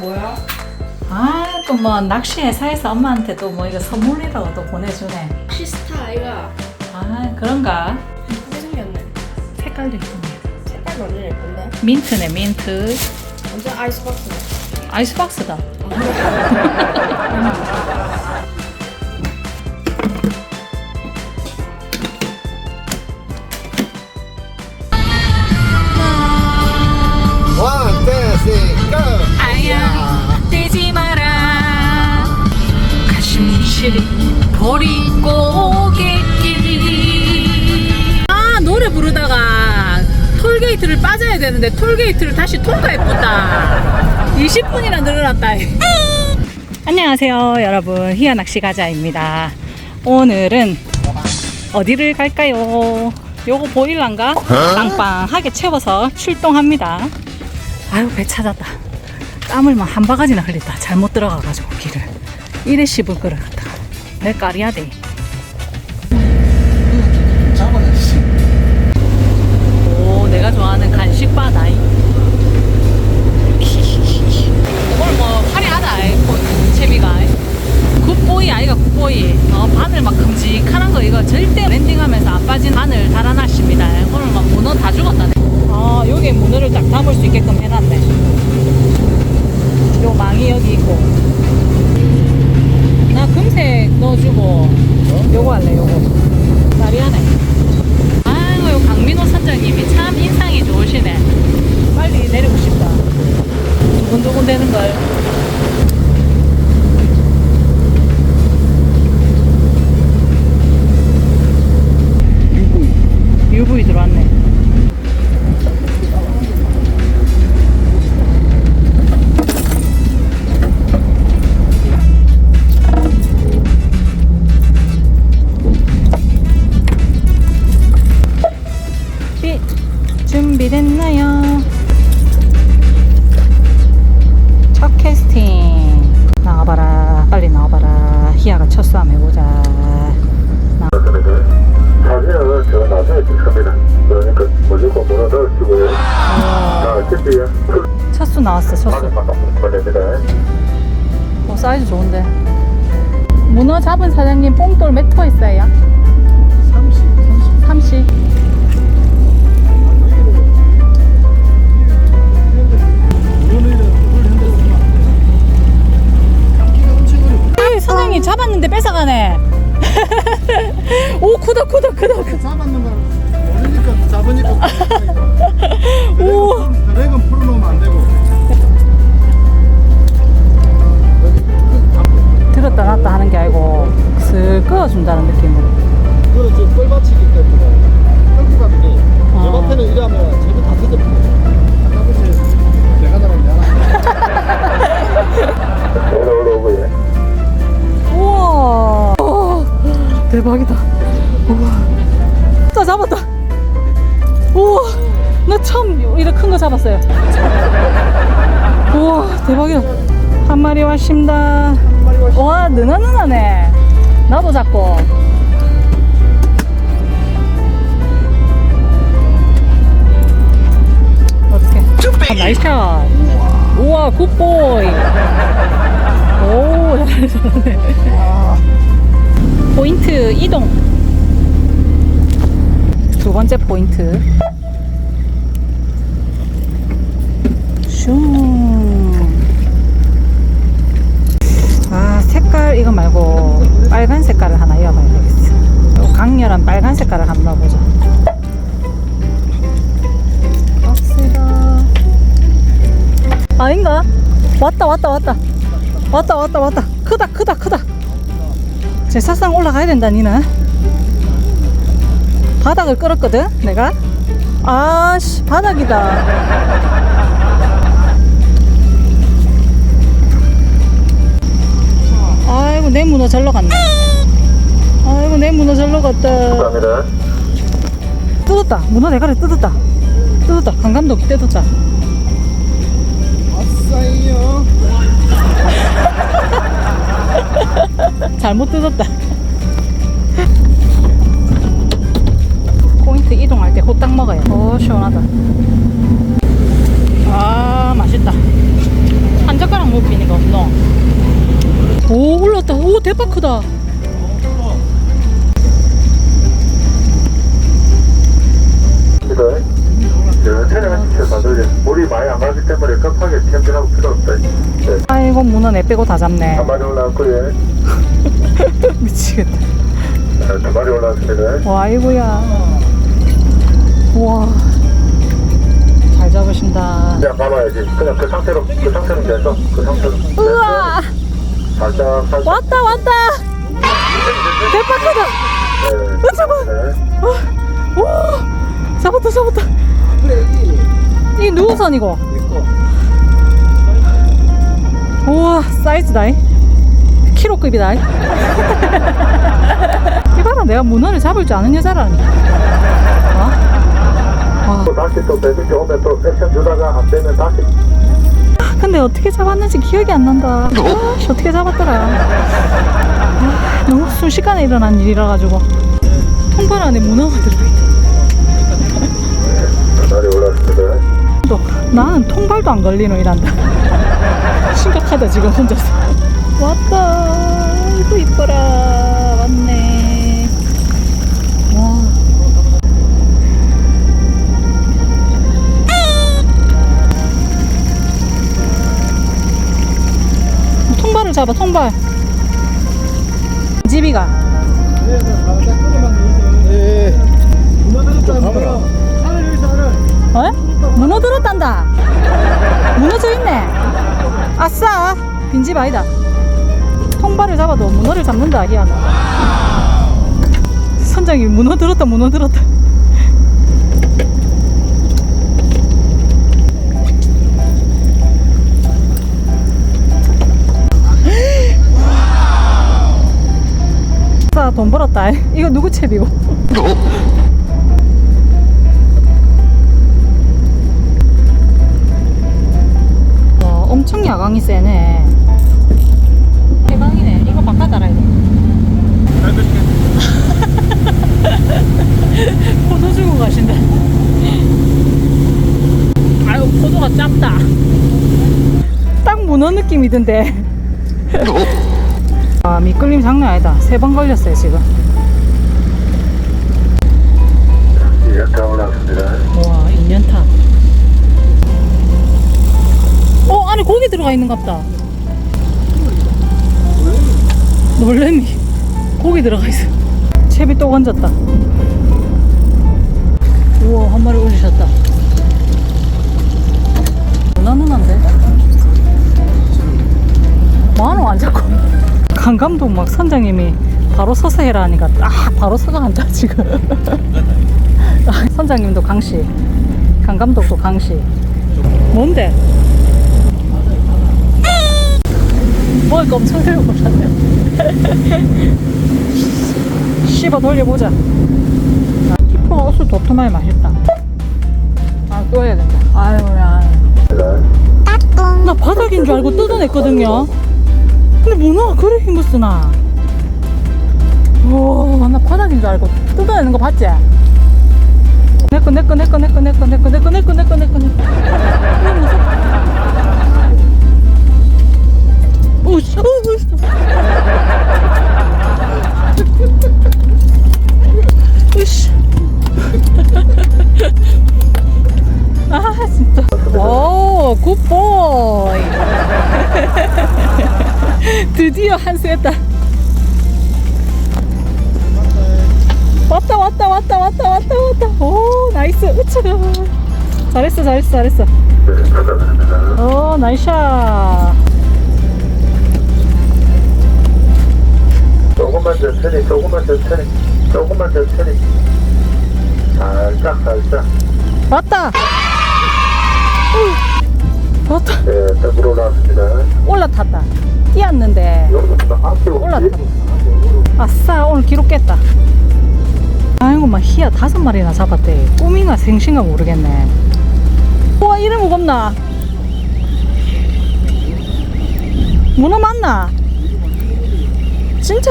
뭐야? 아, 또 뭐 낚시 회사에서 엄마한테 또 뭐 이거 선물이라고 또 보내주네. 시스타 아이가 아, 그런가? 예쁘게 생겼네. 색깔도 이쁘네. 색깔 완전 예쁜데? 민트네, 민트. 완전 아이스박스. 아이스박스다. 보릿고개길. 아, 노래 부르다가 톨게이트를 빠져야 되는데 톨게이트를 다시 통과했다. 20분이나 늘어났다. 안녕하세요, 여러분. 희야 낚시 가자입니다. 오늘은 어디를 갈까요? 요거 보일란가? 빵빵하게 채워서 출동합니다. 아유 배 찾았다 땀을 막 한 바가지나 흘렸다 잘못 들어가가지고 길을 이래 씹을 갖다 나이. 오늘 뭐 화려하다, 채비가. 굿보이 아이가 굿보이. 어, 바늘 막 큼직한 거 이거 절대 랜딩하면서 안 빠진 바늘 달아놨습니다. 오늘 막 문어 다 죽었다네. 아, 여기 문어를 딱 담을 수 있게끔 해놨네. 요 망이 여기 있고. 나 금색 넣어주고, 요거 할래, 요거. 나리하네. 아이고 요 강민호 선장님이 참 인상이 좋으시네 빨리 내리고 싶다 두근두근 되는 걸 준비됐나요? 첫 캐스팅 나와봐라 빨리 나와봐라 희야가 첫 싸움 해보자 나- 첫수 나왔어 첫수. 어, 사이즈 좋은데 문어 잡은 사장님 뽕돌 몇호 있어요? 30, 30. 30 에이, 선생님 잡았는데 뺏어가네 오 크다 크다 크다. 잡았는 걸 모르니까 잡으니까. 오. 대박이다. 우와. 또 잡았다. 우와. 나 처음 이렇게 큰 거 잡았어요. 우와 대박이다 한 마리 왔습니다. 와 느나느나네. 나도 잡고. 어떻게 아, 나이스샷. 우와 굿보이. 오 잘하네 잘하네 포인트 이동. 두 번째 포인트. 슝아 색깔 이거 말고 빨간 색깔을 하나 이어봐야 되겠어. 요 강렬한 빨간 색깔을 한번 넣어보자. 박스가 아닌가? 왔다 왔다 왔다. 왔다 왔다 왔다. 크다 크다 크다 제 사상 올라가야 된다 니는 바닥을 끌었거든 내가. 아씨 바닥이다. 아이고 내 문어 절로 갔네. 아이고 내 문어 절로 갔다. 감사합니다. 뜯었다. 문어 대가리 뜯었다. 뜯었다. 강감독이 뜯었다 아싸이요. 잘못 뜯었다. 포인트 이동할 때 호딱 먹어요. 오, 시원하다. 아, 맛있다. 한 젓가락 못 비니까 없노. 오, 올랐다. 오, 대박 크다. 기다려. 천천히 하십시오 다들 물이 많이 안 가기 때문에 급하게 캠핑하고 필요 없다 네, 아이고 문어 내 빼고 다 잡네. 한 마리 올라왔고요 미치겠다. 네, 두 마리 올라왔습니다 와 아이고야. 우와. 잘 잡으신다. 그냥 감아야지 그냥 그 상태로 그 상태로 계속 그 상태로 우와 살짝 살짝 왔다 왔다. 대박 크다. 네, 어, 잡아. 네. 오 잡았다 잡았다. 이 누우선 이거. 우와 사이즈다. 이. 키로급이다. 이. 이봐라 내가 문어를 잡을 줄 아는 여자라니. 어? 또 다시 또 배들기 오면 또 액션 주다가 안 되면 다시 근데 어떻게 잡았는지 기억이 안 난다. 아씨, 어떻게 잡았더라. 아, 너무 순식간에 일어난 일이라 가지고 통발 안에 문어가 들어있다. 나는 통발도 안 걸리노 이란다. 심각하다 지금 혼자서. 왔다. 이거 이뻐라. 왔네. 와. 통발을 잡아 통발. 집이가. 네, 네, 가 어? 문어 들었단다. 무너져 있네. 아싸. 빈집 아니다. 통발을 잡아도 문어를 잡는다, 희한은. 선장이 문어 들었다, 문어 들었다. 아싸, 돈 벌었다. 이거 누구 채비고? 야광이 세네. 대박이네. 이거 바꿔달라, 이거. 포도 주고 가신다. 아유, 포도가 짧다. 딱 문어 느낌이던데. 아, 미끌림 장난 아니다. 세 번 걸렸어요, 지금. 같다. 놀래미. 고기 들어가 있어. 채비 또 건졌다. 우와, 한 마리 올리셨다. 누나누나인데? 만원 안 잡고. 강 감독 막 선장님이 바로 서서 해라 하니까 딱 바로 서가 한다, 지금. 아, 선장님도 강씨, 강 감독도 강씨. 뭔데? 먹을 거 엄청 들고 오셨네. 씹어 돌려보자. 아, 키포가 어수 도토마이 맛있다. 아, 또 해야 된다. 아유야. 나 바닥인 줄 알고 뜯어냈거든요. 근데 문어가 그래 힘을 쓰나? 우와, 나 바닥인 줄 알고 뜯어내는 거 봤지? 내꺼 내꺼 내꺼 내꺼 내꺼 내꺼 내꺼 내꺼 내꺼 내꺼 내꺼 왜 무섭다 아 진짜. 오 굿보이. 드디어 한수 했다. 왔다 왔다 왔다 왔다 왔다 왔다. 오 나이스. 으차가 잘했어 잘했어 잘했어. 네 감사합니다 오 나이샤 조금만 천천히 조금만 천천히 조금만 천천히 살짝 살짝. 왔다. 우. 왔다. 네 더불어 올라왔습니다. 올라탔다. 뛰었는데. 올랐다. 아싸 오늘 기록 깼다. 아이고 막 희야 다섯 마리나 잡았대. 꿈인가 생신가 모르겠네. 우와 이래 무겁나? 문어 맞나? 진짜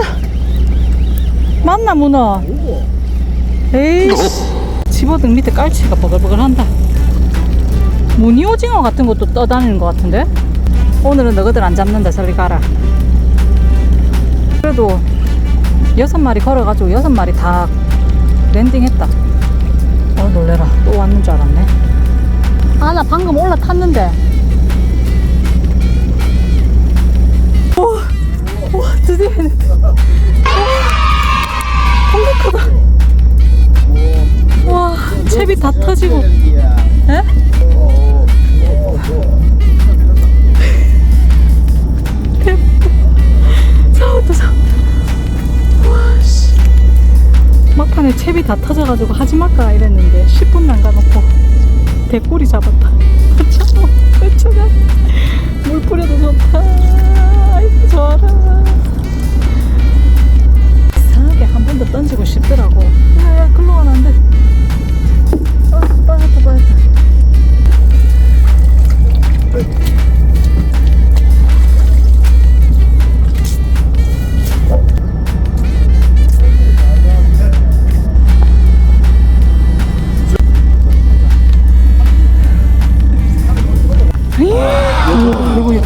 맞나 문어? 에이씨. 집어등 밑에 깔치가 버글버글한다. 무늬 오징어 같은 것도 떠다니는 것 같은데? 오늘은 너희들 안 잡는다. 저리 가라. 그래도 여섯 마리 걸어가지고 여섯 마리 다 랜딩했다. 어 놀래라. 또 왔는 줄 알았네. 아 나 방금 올라탔는데. 오, 와 드디어 채비 다 터지고. 에? 와씨 막판에 채비 다 터져가지고 하지 말까 이랬는데 10분 남가놓고 대꼬리 잡았다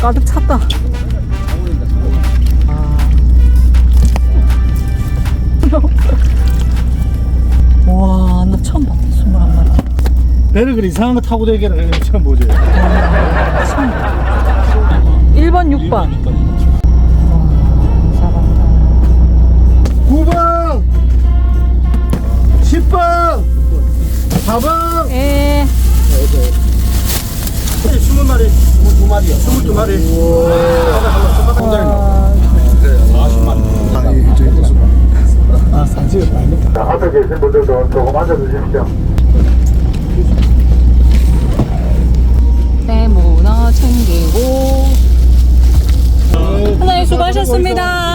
가득 찼다. 와, 나 처음 봤다. 21마리. 배를 그리 이상한 거 타고 다니기는 처음 보지 1번, 6번. 와, 잘한다. 9번 10번 4번 에, 20마리 22마리야 22마리 와, 아 아닙니다 앞에 계신 분들도 조금 앉아주십시오. 네, 문어 챙기고. 하나님 수고하셨습니다.